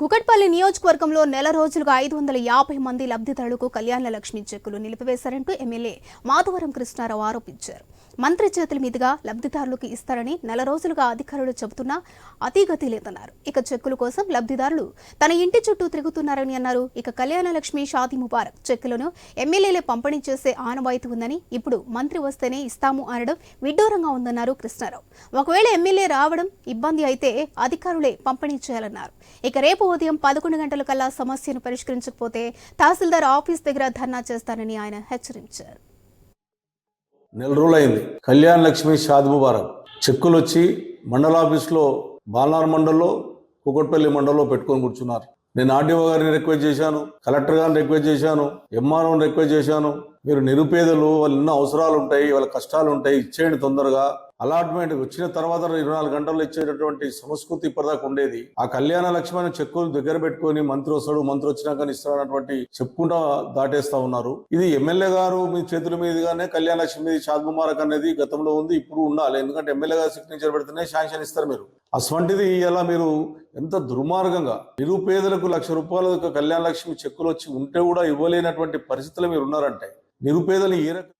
కుకట్పల్లి నియోజకవర్గంలో నెల రోజులుగా ఐదు వందల యాభై మంది లబ్ధిదారులకు కళ్యాణ లక్ష్మి చెక్కులు నిలిపివేశారంటూ ఎమ్మెల్యే మాధవరం కృష్ణారావు ఆరోపించారు. మంత్రి చేతుల మీదుగా లబ్ధిదారులకు ఇస్తారని నెల రోజులుగా అధికారులు చెబుతున్నా అతిగతి లేదన్నారు. ఇక చెక్కుల కోసం లబ్ధిదారులు తన ఇంటి చుట్టూ తిరుగుతున్నారని అన్నారు. ఇక కళ్యాణ లక్ష్మి షాదీ ముబారక్ చెక్కులను ఎమ్మెల్యేలే పంపిణీ చేసే ఆనవాయితీ ఉందని ఇప్పుడు మంత్రి వస్తేనే ఇస్తాము అనడం విడ్డూరంగా ఉందన్నారు కృష్ణారావు. ఒకవేళ ఎమ్మెల్యే రావడం ఇబ్బంది అయితే అధికారులే పంపిణీ చేయాలన్నారు. ఇక రేపు ఉదయం పదకొండు గంటల కల్లా సమస్యను పరిష్కరించకపోతే తహసీల్దార్ ఆఫీస్ దగ్గర ధర్నా చేస్తానని ఆయన హెచ్చరించారు. నెల రోజులైంది. కళ్యాణ్ లక్ష్మి షాద్ ముబారక్. చెక్కులు వచ్చి మండల ఆఫీస్లో బాలనార్ మండల్లో కుకట్పల్లి మండల్లో పెట్టుకొని కూర్చున్నారు. నేను ఆర్డీఓ గారిని రిక్వెస్ట్ చేశాను కలెక్టర్ గారిని రిక్వెస్ట్ చేశాను ఎంఆర్ఓని రిక్వెస్ట్ చేశాను. మీరు నిరుపేదలు వాళ్ళు ఎన్నో అవసరాలు ఉంటాయి వాళ్ళ కష్టాలు ఉంటాయి ఇచ్చేయండి తొందరగా. అలాట్మెంట్ వచ్చిన తర్వాత ఇరవై నాలుగు గంటల్లో ఇచ్చేటటువంటి సంస్కృతి ఇప్పటిదాకా ఉండేది. ఆ కళ్యాణ లక్ష్మణ చెక్కులు దగ్గర పెట్టుకొని మంత్రి వస్తాడు మంత్రి వచ్చినాక ఇస్తాడన్నటువంటి చెప్పుకుంటా దాటేస్తా ఉన్నారు. ఇది ఎమ్మెల్యే గారు మీ చేతుల మీదుగానే కళ్యాణ లక్ష్మి మీద షాద్ ముబారక్ అనేది గతంలో ఉంది ఇప్పుడు ఉండాలి. ఎందుకంటే ఎమ్మెల్యే గారు సిగ్నేచర్ పెడితేనే శాంక్షన్ ఇస్తారు మీరు. అటువంటిది ఇలా మీరు ఎంత దుర్మార్గంగా నిరుపేదలకు లక్ష రూపాయల కళ్యాణ లక్ష్మి చెక్కులు వచ్చి ఉంటే కూడా ఇవ్వలేనటువంటి పరిస్థితులు మీరు ఉన్నారంటే నిరుపేదలు ఏ రకం